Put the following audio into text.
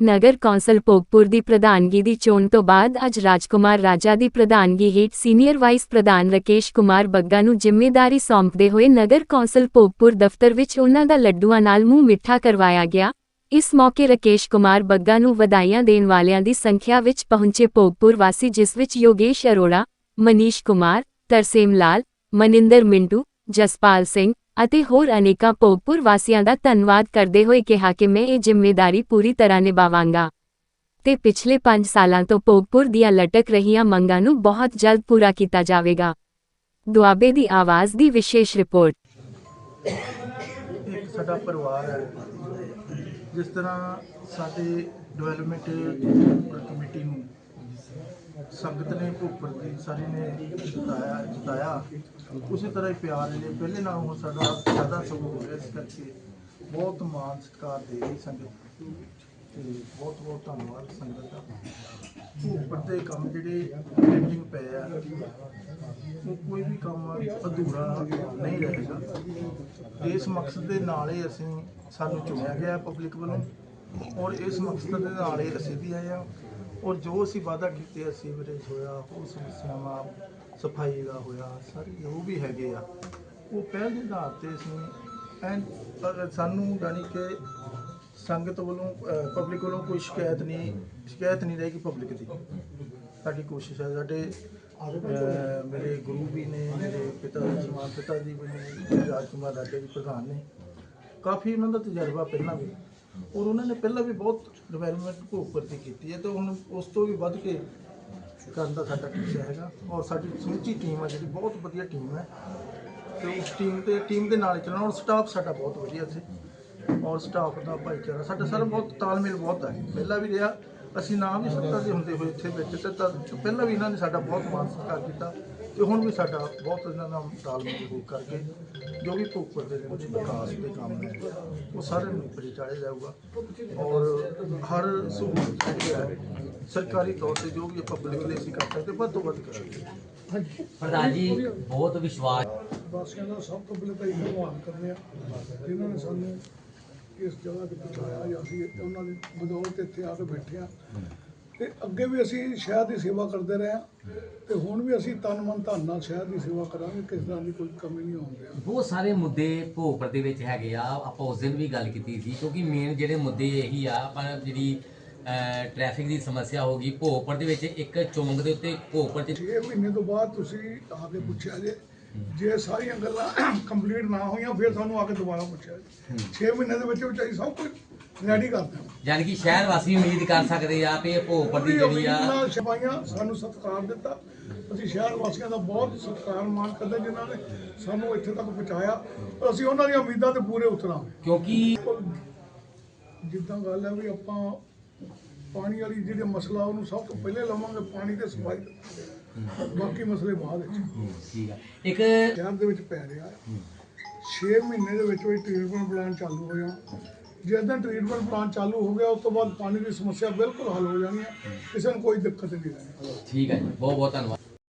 ਨਗਰ council Bhogpur ਦੀ ਪ੍ਰਧਾਨਗੀ ਦੀ ਚੋਣ ਤੋਂ ਬਾਅਦ ਅੱਜ ਰਾਜਕੁਮਾਰ ਰਾਜਾ ਦੀ ਪ੍ਰਧਾਨਗੀ ਹੇਠ ਸੀਨੀਅਰ ਵਾਈਸ ਪ੍ਰਧਾਨ ਰਕੇਸ਼ ਕੁਮਾਰ ਬੱਗਾ ਨੂੰ ਜ਼ਿੰਮੇਵਾਰੀ ਸੌਂਪਦੇ ਹੋਏ ਨਗਰ ਕੌਂਸਲ ਭੋਗਪੁਰ ਦਫ਼ਤਰ ਵਿੱਚ ਉਹਨਾਂ ਦਾ ਲੱਡੂਆਂ ਨਾਲ ਮੂੰਹ ਮਿੱਠਾ ਕਰਵਾਇਆ ਗਿਆ। ਇਸ ਮੌਕੇ ਰਕੇਸ਼ ਕੁਮਾਰ ਬੱਗਾ ਨੂੰ ਵਧਾਈਆਂ ਦੇਣ ਵਾਲਿਆਂ ਦੀ ਸੰਖਿਆ ਵਿੱਚ ਪਹੁੰਚੇ ਭੋਗਪੁਰ ਵਾਸੀ, ਜਿਸ ਵਿੱਚ ਯੋਗੇਸ਼ ਅਰੋੜਾ, ਮਨੀਸ਼ ਕੁਮਾਰ, ਤਰਸੇਮ ਲਾਲ, ਮਨਿੰਦਰ ਮਿੰਟੂ ਜਸਪਾਲ ਸਿੰਘ ਅਤੇ ਹੋਰ ਅਨੇਕਾਂ ਭੋਗਪੁਰ ਵਾਸੀਆਂ ਦਾ ਧੰਨਵਾਦ ਕਰਦੇ ਹੋਏ ਕਿਹਾ ਕਿ ਮੈਂ ਇਹ ਜ਼ਿੰਮੇਵਾਰੀ ਪੂਰੀ ਤਰ੍ਹਾਂ ਨਿਭਾਵਾਂਗਾ। ਤੇ ਪਿਛਲੇ 5 ਸਾਲਾਂ ਤੋਂ ਭੋਗਪੁਰ ਦੀਆਂ ਲਟਕ ਰਹੀਆਂ ਮੰਗਾਂ ਨੂੰ ਬਹੁਤ ਜਲਦ ਪੂਰਾ ਕੀਤਾ ਜਾਵੇਗਾ। ਦੁਆਬੇ ਦੀ ਆਵਾਜ਼ ਦੀ ਵਿਸ਼ੇਸ਼ ਰਿਪੋਰਟ। ਇੱਕ ਸਾਡਾ ਪਰਿਵਾਰ ਹੈ। ਜਿਸ ਤਰ੍ਹਾਂ ਸਾਡੇ ਡਿਵੈਲਪਮੈਂਟ ਕਮੇਟੀ ਸੰਗਤ ਨੇ ਭੁੱਪਰ ਦੀ ਸਾਰੇ ਨੇ ਜਿਤਾਇਆ ਜਿਤਾਇਆ। ਉਸੇ ਤਰ੍ਹਾਂ ਹੀ ਪਿਆਰ ਨੇ ਪਹਿਲੇ ਨਾਲੋਂ ਹੁਣ ਸਾਡਾ ਜ਼ਿਆਦਾ ਸਬੂਤ ਹੋ ਇਸ ਕਰਕੇ ਬਹੁਤ ਮਾਣ ਸਤਿਕਾਰ ਦੇ ਰਹੀ ਸੰਗਤ। ਤੇ ਬਹੁਤ ਬਹੁਤ ਧੰਨਵਾਦ ਸੰਗਤ ਦਾ। ਭੁੱਪਰ ਦੇ ਕੰਮ ਜਿਹੜੇ ਪੈਂਡਿੰਗ ਪਏ ਆ, ਉਹ ਕੋਈ ਵੀ ਕੰਮ ਅਧੂਰਾ ਨਹੀਂ ਰਹੇਗਾ। ਇਸ ਮਕਸਦ ਦੇ ਨਾਲ ਹੀ ਅਸੀਂ ਸਾਨੂੰ ਚੁਣਿਆ ਗਿਆ ਪਬਲਿਕ ਵੱਲੋਂ। ਔਰ ਇਸ ਮਕਸਦ ਦੇ ਨਾਲ ਇਹ ਅਸੀਂ ਵੀ ਆਏ ਹਾਂ ਔਰ ਜੋ ਅਸੀਂ ਵਾਅਦਾ ਕੀਤੇ, ਅਸੀਂ ਸੀਵਰੇਜ ਹੋਇਆ, ਹੋਰ ਸਮੱਸਿਆਵਾਂ, ਸਫ਼ਾਈ ਦਾ ਹੋਇਆ, ਸਾਰੇ ਜੋ ਵੀ ਹੈਗੇ ਆ, ਉਹ ਪਹਿਲ ਦੇ ਆਧਾਰ ਤੇ ਅਸੀਂ ਐਨ ਸਾਨੂੰ ਯਾਨੀ ਕਿ ਸੰਗਤ ਵੱਲੋਂ ਪਬਲਿਕ ਵੱਲੋਂ ਕੋਈ ਸ਼ਿਕਾਇਤ ਨਹੀਂ ਸ਼ਿਕਾਇਤ ਨਹੀਂ ਰਹੇਗੀ ਪਬਲਿਕ ਦੀ। ਸਾਡੀ ਕੋਸ਼ਿਸ਼ ਹੈ, ਸਾਡੇ ਮੇਰੇ ਗੁਰੂ ਵੀ ਨੇ, ਮੇਰੇ ਪਿਤਾ ਜੀ ਸਮਾਨ ਪਿਤਾ ਜੀ ਵੀ ਨੇ, ਰਾਜਕੁਮਾਰ ਰਾਜੇ ਵੀ ਪ੍ਰਧਾਨ ਨੇ, ਕਾਫੀ ਉਹਨਾਂ ਦਾ ਤਜਰਬਾ ਪਹਿਲਾਂ ਵੀ ਔਰ ਉਹਨਾਂ ਨੇ ਪਹਿਲਾਂ ਵੀ ਬਹੁਤ ਡਿਵੈਲਪਮੈਂਟ ਭੋਗਪੁਰ ਦੀ ਕੀਤੀ ਹੈ ਤੇ ਹੁਣ ਉਸ ਤੋਂ ਵੀ ਵੱਧ ਕੇ ਕਰਨ ਦਾ ਸਾਡਾ ਟੀਚਾ ਹੈਗਾ ਔਰ ਸਾਡੀ ਸਮੁੱਚੀ ਟੀਮ ਹੈ ਜਿਹੜੀ ਬਹੁਤ ਵਧੀਆ ਟੀਮ ਹੈ ਤੇ ਉਸ ਟੀਮ ਤੇ ਟੀਮ ਦੇ ਨਾਲ ਹੀ ਚੱਲਣਾ ਔਰ ਸਟਾਫ ਸਾਡਾ ਬਹੁਤ ਵਧੀਆ ਸੀ ਔਰ ਸਟਾਫ ਦਾ ਭਾਈਚਾਰਾ ਸਾਡਾ ਸਾਰਾ ਬਹੁਤ ਤਾਲਮੇਲ ਬਹੁਤ ਹੈ ਪਹਿਲਾਂ ਵੀ ਰਿਹਾ, ਅਸੀਂ ਨਾ ਵੀ ਸੱਤਾ ਦੇ ਹੁੰਦੇ ਹੋਏ ਇੱਥੇ ਵਿੱਚ ਤੇ ਤਾਂ ਪਹਿਲਾਂ ਵੀ ਇਹਨਾਂ ਨੇ ਸਾਡਾ ਬਹੁਤ ਮਾਣ ਸਤਿਕਾਰ ਕੀਤਾ। ਤੇ ਹੁਣ ਵੀ ਸਾਡਾ ਬਹੁਤ ਇਹਨਾਂ ਨਾਲ ਤਾਲਮੇਲ ਹੋ ਕਰਕੇ ਜੋ ਵੀ ਭੋਗਪੁਰ ਦੇ ਵਿੱਚ ਵਿਕਾਸ ਦੇ ਕੰਮ ਨੇ ਉਹ ਸਾਰੇ ਨੂੰ ਉੱਪਰ ਚਾੜਿਆ ਜਾਊਗਾ। ਔਰ ਹਰ ਸਹੂਲਤ ਜਿਹੜੀ ਹੈ। ਸਰਕਾਰੀ ਤੌਰ ਤੇ ਜੋ ਵੀ ਆਪਾਂ ਪਬਲਿਕ ਲਈ ਅਸੀਂ ਕਰ ਸਕਦੇ ਵੱਧ ਤੋਂ ਵੱਧ ਕਰਾਂਗੇ। ਪ੍ਰਧਾਨ ਜੀ ਬਹੁਤ ਵਿਸ਼ਵਾਸ ਵਾਸੀਆਂ ਦਾ ਸਭ ਤੋਂ ਪਹਿਲਾਂ ਤਾਂ ਇਹ ਧੰਨਵਾਦ ਕਰਦੇ ਆ ਜਿਨ੍ਹਾਂ ਨੇ ਸਾਨੂੰ ਇਸ ਜਗ੍ਹਾ ਤੇ ਪਹੁੰਚਾਇਆ ਜਾਂ ਅਸੀਂ ਉਹਨਾਂ ਦੀ ਬਦੌਲਤ ਇੱਥੇ ਆ ਕੇ ਬੈਠੇ ਆ ਤੇ ਅੱਗੇ ਵੀ ਅਸੀਂ ਸ਼ਹਿਰ ਦੀ ਸੇਵਾ ਕਰਦੇ ਰਹੇ ਆ ਤੇ ਹੁਣ ਵੀ ਅਸੀਂ ਤਨ ਮਨ ਧਨ ਨਾਲ ਸ਼ਹਿਰ ਦੀ ਸੇਵਾ ਕਰਾਂਗੇ ਕਿਸ ਤਰ੍ਹਾਂ ਦੀ ਕੋਈ ਕਮੀ ਨਹੀਂ ਆਉਣ ਦਿਆਂਗੇ ਬਹੁਤ ਸਾਰੇ ਮੁੱਦੇ ਭੋਗਪੁਰ ਦੇ ਵਿੱਚ ਹੈਗੇ ਆ ਆਪਾਂ ਉਸ ਦਿਨ ਵੀ ਗੱਲ ਕੀਤੀ ਸੀ ਕਿਉਂਕਿ ਮੇਨ ਜਿਹੜੇ ਮੁੱਦੇ ਇਹੀ ਆ ਆਪਾਂ ਜਿਹੜੀ ਟ੍ਰੈਫਿਕ ਦੀ ਸਮੱਸਿਆ ਹੋ ਗਈ ਭੋਗਪੁਰ ਦੇ ਵਿੱਚ ਇੱਕ ਚੌਂਕ ਦੇ ਉੱਤੇ ਭੋਗਪੁਰ ਚ 6 ਮਹੀਨੇ ਤੋਂ ਬਾਅਦ ਤੁਸੀਂ ਆ ਕੇ ਪੁੱਛਿਆ ਜੇ ਜੇ ਸਾਰੀਆਂ ਗੱਲਾਂ ਕੰਪਲੀਟ ਨਾ ਹੋਈਆਂ ਫਿਰ ਸਾਨੂੰ ਆ ਕੇ ਦੁਬਾਰਾ ਪੁੱਛਿਆ ਜੀ। 6 ਮਹੀਨੇ ਦੇ ਵਿੱਚ ਵਿੱਚ ਅਸੀਂ ਸਭ ਕੁਝ ਰੈਡੀ ਕਰ ਦਿਆਂਗੇ ਯਾਨੀ ਕਿ ਸ਼ਹਿਰ ਵਾਸੀ ਉਮੀਦ ਕਰ ਸਕਦੇ ਆ ਕਿ ਇਹ ਦੀ ਜਿਹੜੀ ਆ। ਛਪਾਈਆਂ ਸਾਨੂੰ ਸਤਿਕਾਰ ਦਿੱਤਾ। ਅਸੀਂ ਸ਼ਹਿਰ ਵਾਸੀਆਂ ਦਾ ਬਹੁਤ ਸਤਿਕਾਰ ਮਾਣ ਕਰਦੇ ਜਿਨ੍ਹਾਂ ਨੇ ਸਾਨੂੰ ਇੱਥੇ ਤੱਕ ਪਹੁੰਚਾਇਆ। ਔਰ ਅਸੀਂ ਉਹਨਾਂ ਦੀਆਂ ਉਮੀਦਾਂ ਤੇ ਪੂਰੇ ਉਤਰਾਂਗੇ। ਕਿਉਂਕਿ ਜਿੱਦਾਂ ਗੱਲ ਹੈ ਵੀ ਆਪਾਂ ਪਾਣੀ ਵਾਲੀ ਜਿਹੜੇ ਮਸਲਾ ਉਹਨੂੰ ਸਭ ਤੋਂ ਪਹਿਲੇ ਲਵਾਂਗੇ ਪਾਣੀ ਤੇ। ਸਫ਼ਾਈ। ਬਾਕੀ ਮਸਲੇ ਬਾਅਦ ਵਿੱਚ। ਠੀਕ ਆ। ਇੱਕ ਸ਼ਹਿਰ ਦੇ ਵਿੱਚ ਪੈ ਰਿਹਾ 6 ਮਹੀਨੇ ਦੇ ਵਿੱਚ ਵਿੱਚ ਟ੍ਰੀਟਮੈਂਟ ਪਲਾਨ ਚਾਲੂ ਹੋ ਜਾਣਾ। ਜਿਸ ਦਿਨ ਟ੍ਰੀਟਮੈਂਟ ਪਲਾਨ ਚਾਲੂ ਹੋ ਗਿਆ, ਉਸ ਤੋਂ ਬਾਅਦ ਪਾਣੀ ਦੀ ਸਮੱਸਿਆ ਬਿਲਕੁਲ ਹੱਲ ਹੋ ਜਾਣੀ ਹੈ। ਕਿਸੇ ਨੂੰ ਕੋਈ ਦਿੱਕਤ ਨਹੀਂ ਰਹਿਣੀ। ਠੀਕ ਹੈ ਜੀ ਬਹੁਤ ਬਹੁਤ ਧੰਨਵਾਦ।